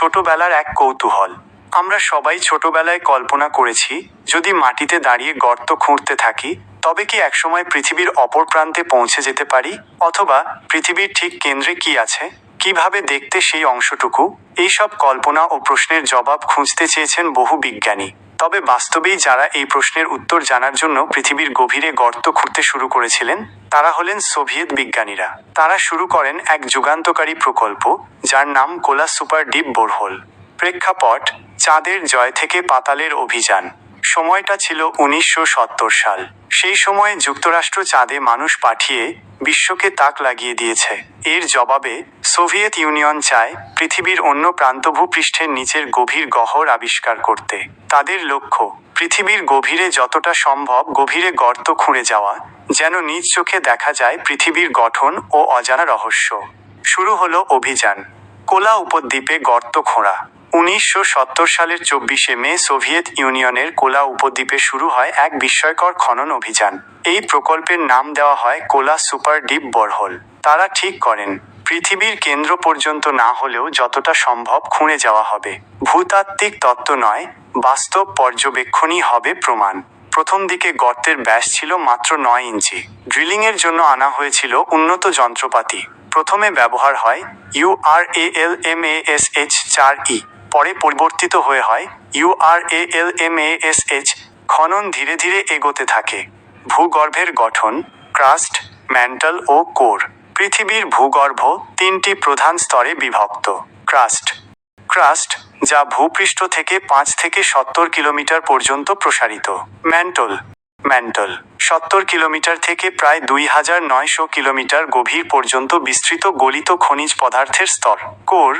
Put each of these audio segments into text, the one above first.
ছোটবেলার এক কৌতূহল। আমরা সবাই ছোটবেলায় কল্পনা করেছি, যদি মাটিতে দাঁড়িয়ে গর্ত খুঁড়তে থাকি, তবে কি একসময় পৃথিবীর অপর প্রান্তে পৌঁছে যেতে পারি? অথবা পৃথিবীর ঠিক কেন্দ্রে কি আছে? কীভাবে দেখতে সেই অংশটুকু? এইসব কল্পনা ও প্রশ্নের জবাব খুঁজতে চেয়েছেন বহু বিজ্ঞানী। তবে বাস্তবেই যারা এই প্রশ্নের উত্তর জানার জন্য পৃথিবীর গভীরে গর্ত খুঁড়তে শুরু করেছিলেন, তারা হলেন সোভিয়েত বিজ্ঞানীরা। তারা শুরু করেন এক যুগান্তকারী প্রকল্প, যার নাম কোলা সুপার ডিপ বোরহোল। প্রেক্ষাপট, চাঁদের জয় থেকে পাতালের অভিযান। সময়টা ছিল উনিশশো সত্তর সাল। সেই সময়ে যুক্তরাষ্ট্র চাঁদে মানুষ পাঠিয়ে বিশ্বকে তাক লাগিয়ে দিয়েছে। এর জবাবে সোভিয়েত ইউনিয়ন চায় পৃথিবীর অন্য প্রান্ত ভূপৃষ্ঠের নিচের গভীর গহর আবিষ্কার করতে। তাদের লক্ষ্য, পৃথিবীর গভীরে যতটা সম্ভব গভীরে গর্ত খুঁড়ে যাওয়া, যেন নিজ চোখে দেখা যায় পৃথিবীর গঠন ও অজানা রহস্য। শুরু হলো অভিযান, কোলা উপদ্বীপে গর্ত খোঁড়া। উনিশশো সত্তর সালের চব্বিশে মে সোভিয়েত ইউনিয়নের কোলা উপদ্বীপে শুরু হয় এক বিস্ময়কর খনন অভিযান। এই প্রকল্পের নাম দেওয়া হয় কোলা সুপার ডিপ বরহল তারা ঠিক করেন পৃথিবীর কেন্দ্র পর্যন্ত না হলেও যতটা সম্ভব খুঁড়ে যাওয়া হবে। ভূতাত্ত্বিক তত্ত্ব নয়, বাস্তব পর্যবেক্ষণই হবে প্রমাণ। প্রথম দিকে গর্তের ব্যাস ছিল মাত্র নয় ইঞ্চি। ড্রিলিংয়ের জন্য আনা হয়েছিল উন্নত যন্ত্রপাতি। প্রথমে ব্যবহার হয় U R A L M A S H চার ই। পরে পরিবর্তিত হয়ে হয় U R A L M A S H. খনন ধীরে ধীরে এগোতে থাকে। ভূগর্ভের গঠন, ক্রাস্ট, ম্যান্টাল ও কোর। পৃথিবীর ভূগর্ভ তিনটি প্রধান স্তরে বিভক্ত, ক্রাস্ট। ক্রাস্ট, যা ভূপৃষ্ঠ থেকে পাঁচ থেকে সত্তর কিলোমিটার পর্যন্ত প্রসারিত। ম্যান্টল। ম্যান্টল, সত্তর কিলোমিটার থেকে প্রায় দুই হাজার নয়শো কিলোমিটার গভীর পর্যন্ত বিস্তৃত গলিত খনিজ পদার্থের স্তর। কোর।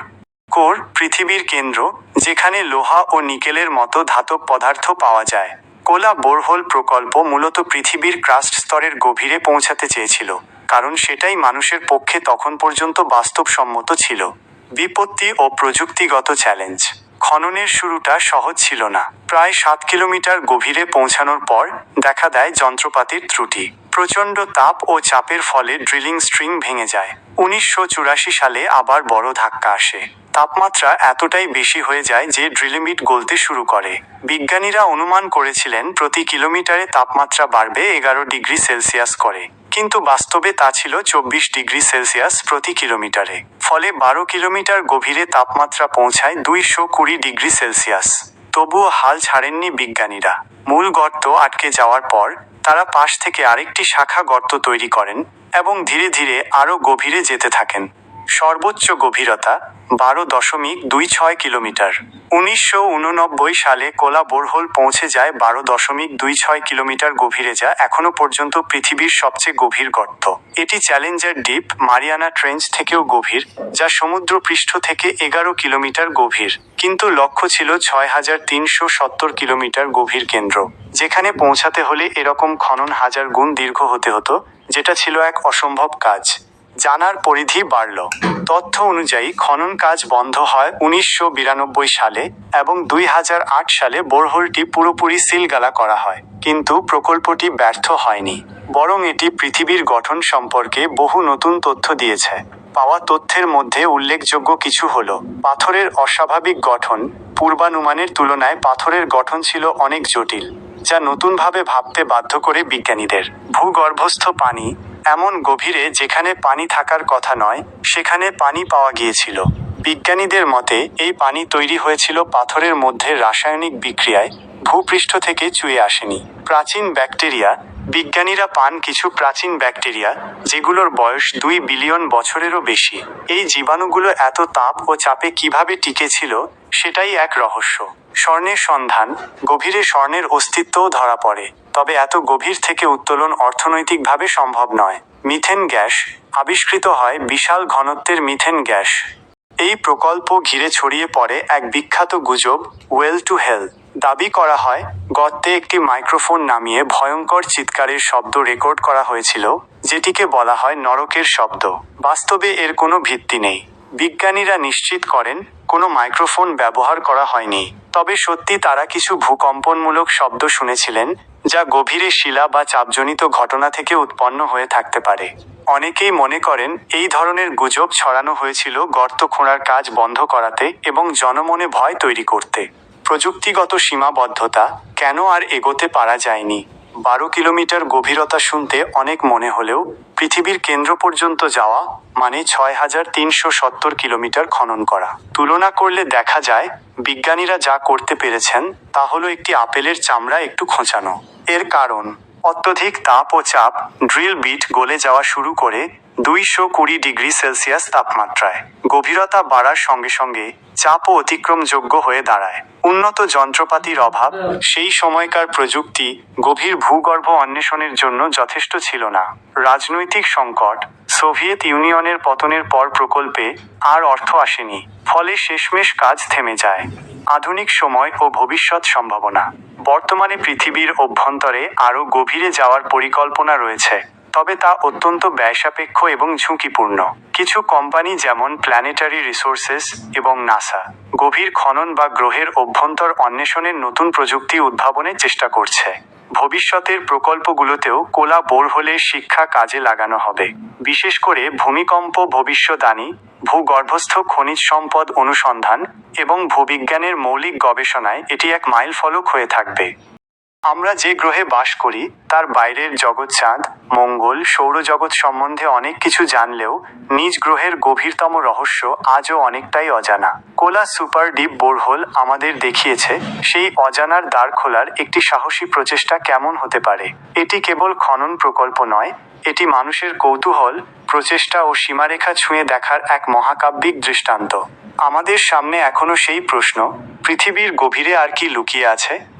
কোর পৃথিবীর কেন্দ্র, যেখানে লোহা ও নিকেলের মতো ধাতব পদার্থ পাওয়া যায়। কোলা বোরহোল প্রকল্প মূলত পৃথিবীর ক্রাস্ট স্তরের গভীরে পৌঁছাতে চেয়েছিল। কারণ সেটাই মানুষের পক্ষে তখন পর্যন্ত বাস্তবসম্মত ছিল। বিপত্তি ও প্রযুক্তিগত চ্যালেঞ্জ। খননের শুরুটা সহজ ছিল না। প্রায় সাত কিলোমিটার গভীরে পৌঁছানোর পর দেখা দেয় যন্ত্রপাতির ত্রুটি। প্রচণ্ড তাপ ও চাপের ফলে ড্রিলিং স্ট্রিং ভেঙে যায়। উনিশশো চুরাশি সালে আবার বড় ধাক্কা আসে। তাপমাত্রা এতটাই বেশি হয়ে যায় যে ড্রিলিমিট গলতে শুরু করে। বিজ্ঞানীরা অনুমান করেছিলেন প্রতি কিলোমিটারে তাপমাত্রা বাড়বে এগারো ডিগ্রি সেলসিয়াস করে। কিন্তু বাস্তবে তা ছিল চব্বিশ ডিগ্রি সেলসিয়াস প্রতি কিলোমিটারে। ফলে বারো কিলোমিটার গভীরে তাপমাত্রা পৌঁছায় দুইশো কুড়ি ডিগ্রি সেলসিয়াস। তবুও হাল ছাড়েননি বিজ্ঞানীরা। মূল গর্ত আটকে যাওয়ার পর তারা পাশ থেকে আরেকটি শাখা গর্ত তৈরি করেন এবং ধীরে ধীরে আরও গভীরে যেতে থাকেন। সর্বোচ্চ গভীরতা বারো দশমিক দুই ছয় কিলোমিটার। উনিশশো উননব্বই সালে কোলা বোরহোল পৌঁছে যায় বারো দশমিক দুই ছয় কিলোমিটার গভীরে যা এখনও পর্যন্ত পৃথিবীর সবচেয়ে গভীর গর্ত। এটি চ্যালেঞ্জার ডিপ মারিয়ানা ট্রেঞ্চ থেকেও গভীর, যা সমুদ্র পৃষ্ঠ থেকে এগারো কিলোমিটার গভীর, কিন্তু লক্ষ্য ছিল ছয় হাজার তিনশো সত্তর কিলোমিটার গভীর কেন্দ্র, যেখানে পৌঁছাতে হলে এরকম খনন হাজার গুণ দীর্ঘ হতে হতো, যেটা ছিল এক অসম্ভব কাজ। জানার পরিধি বাড়ল। তথ্য অনুযায়ী খনন কাজ বন্ধ হয় উনিশশো বিরানব্বই সালে এবং দুই হাজার আট সালে বোরহোলটি পুরোপুরি সিলগালা করা হয়। কিন্তু প্রকল্পটি ব্যর্থ হয়নি। বরং এটি পৃথিবীর গঠন সম্পর্কে বহু নতুন তথ্য দিয়েছে। পাওয়া তথ্যের মধ্যে উল্লেখযোগ্য কিছু হল, পাথরের অস্বাভাবিক গঠন পূর্বানুমানের তুলনায় পাথরের গঠন ছিল অনেক জটিল, যা নতুনভাবে ভাবতে বাধ্য করে বিজ্ঞানীদের। ভূগর্ভস্থ পানি এমন গভীরে যেখানে পানি থাকার কথা নয়, সেখানে পানি পাওয়া গিয়েছিল। বিজ্ঞানীদের মতে, এই পানি তৈরি হয়েছিল পাথরের মধ্যে রাসায়নিক বিক্রিয়ায়, ভূপৃষ্ঠ থেকে চুয়ে আসেনি। প্রাচীন ব্যাকটেরিয়া বিজ্ঞানীরা পান কিছু প্রাচীন ব্যাকটেরিয়া, যেগুলোর বয়স দুই বিলিয়ন বছরেরও বেশি। এই জীবাণুগুলো এত তাপ ও চাপে কীভাবে টিকেছিল, সেটাই এক রহস্য। স্বর্ণের সন্ধান, গভীরে স্বর্ণের অস্তিত্বও ধরা পড়ে। তবে এত গভীর থেকে উত্তোলন অর্থনৈতিকভাবে সম্ভব নয়। মিথেন গ্যাস, আবিষ্কৃত হয় বিশাল ঘনত্বের মিথেন গ্যাস। এই প্রকল্প ঘিরে ছড়িয়ে পড়ে এক বিখ্যাত গুজব, ওয়েল টু হেল দাবি করা হয়, গর্তে একটি মাইক্রোফোন নামিয়ে ভয়ঙ্কর চিৎকারের শব্দ রেকর্ড করা হয়েছিল, যেটিকে বলা হয় নরকের শব্দ। বাস্তবে এর কোনো ভিত্তি নেই। বিজ্ঞানীরা নিশ্চিত করেন, কোনো মাইক্রোফোন ব্যবহার করা হয়নি। তবে সত্যি তারা কিছু ভূকম্পনমূলক শব্দ শুনেছিলেন, যা গভীরে শিলা বা চাপজনিত ঘটনা থেকে উৎপন্ন হয়ে থাকতে পারে। অনেকেই মনে করেন, এই ধরনের গুজব ছড়ানো হয়েছিল গর্ত খোঁড়ার কাজ বন্ধ করাতে এবং জনমনে ভয় তৈরি করতে। প্রযুক্তিগত সীমাবদ্ধতা কেন আর এগোতে পারা যায়নি? বারো কিলোমিটার গভীরতা শুনতে অনেক মনে হলেও পৃথিবীর কেন্দ্র পর্যন্ত যাওয়া মানে ছয় হাজার তিনশো সত্তর কিলোমিটার খনন করা। তুলনা করলে দেখা যায়, বিজ্ঞানীরা যা করতে পেরেছেন তা হলো একটি আপেলের চামড়া একটু খোঁচানো। এর কারণ অত্যধিক তাপ ও চাপ ড্রিল বিট গলে যাওয়া শুরু করে দুইশো কুড়ি ডিগ্রি সেলসিয়াস তাপমাত্রায়। গভীরতা বাড়ার সঙ্গে সঙ্গে চাপও অতিক্রমযোগ্য হয়ে দাঁড়ায়। উন্নত যন্ত্রপাতির অভাব সেই সময়কার প্রযুক্তি গভীর ভূগর্ভ অন্বেষণের জন্য যথেষ্ট ছিল না। রাজনৈতিক সংকট, সোভিয়েত ইউনিয়নের পতনের পর প্রকল্পে আর অর্থ আসেনি, ফলে শেষমেশ কাজ থেমে যায়। আধুনিক সময় ও ভবিষ্যৎ সম্ভাবনা। বর্তমানে পৃথিবীর অভ্যন্তরে আরও গভীরে যাওয়ার পরিকল্পনা রয়েছে, তবে তা অত্যন্ত ব্যয়সাপেক্ষ এবং ঝুঁকিপূর্ণ। কিছু কোম্পানি যেমন প্ল্যানেটারি রিসোর্সেস এবং নাসা গভীর খনন বা গ্রহের অভ্যন্তর অন্বেষণের নতুন প্রযুক্তি উদ্ভাবনের চেষ্টা করছে। ভবিষ্যতের প্রকল্পগুলোতেও কোলা বোরহোলের শিক্ষা কাজে লাগানো হবে। বিশেষ করে ভূমিকম্প ভবিষ্যদ্বাণী ভূগর্ভস্থ খনিজ সম্পদ অনুসন্ধান এবং ভূবিজ্ঞানের মৌলিক গবেষণায় এটি এক মাইলফলক হয়ে থাকবে। আমরা যে গ্রহে বাস করি, তার বাইরের জগৎচাঁদ মঙ্গল, সৌরজগৎ সম্বন্ধে অনেক কিছু জানলেও নিজ গ্রহের গভীরতম রহস্য আজও অনেকটাই অজানা। কোলা সুপার ডিপ বোরহোল আমাদের দেখিয়েছে, সেই অজানার দ্বার খোলার একটি সাহসী প্রচেষ্টা কেমন হতে পারে? এটি কেবল খনন প্রকল্প নয়, এটি মানুষের কৌতূহল, প্রচেষ্টা ও সীমারেখা ছুঁয়ে দেখার এক মহাকাব্যিক দৃষ্টান্ত। আমাদের সামনে এখনও সেই প্রশ্ন, পৃথিবীর গভীরে আর কি লুকিয়ে আছে?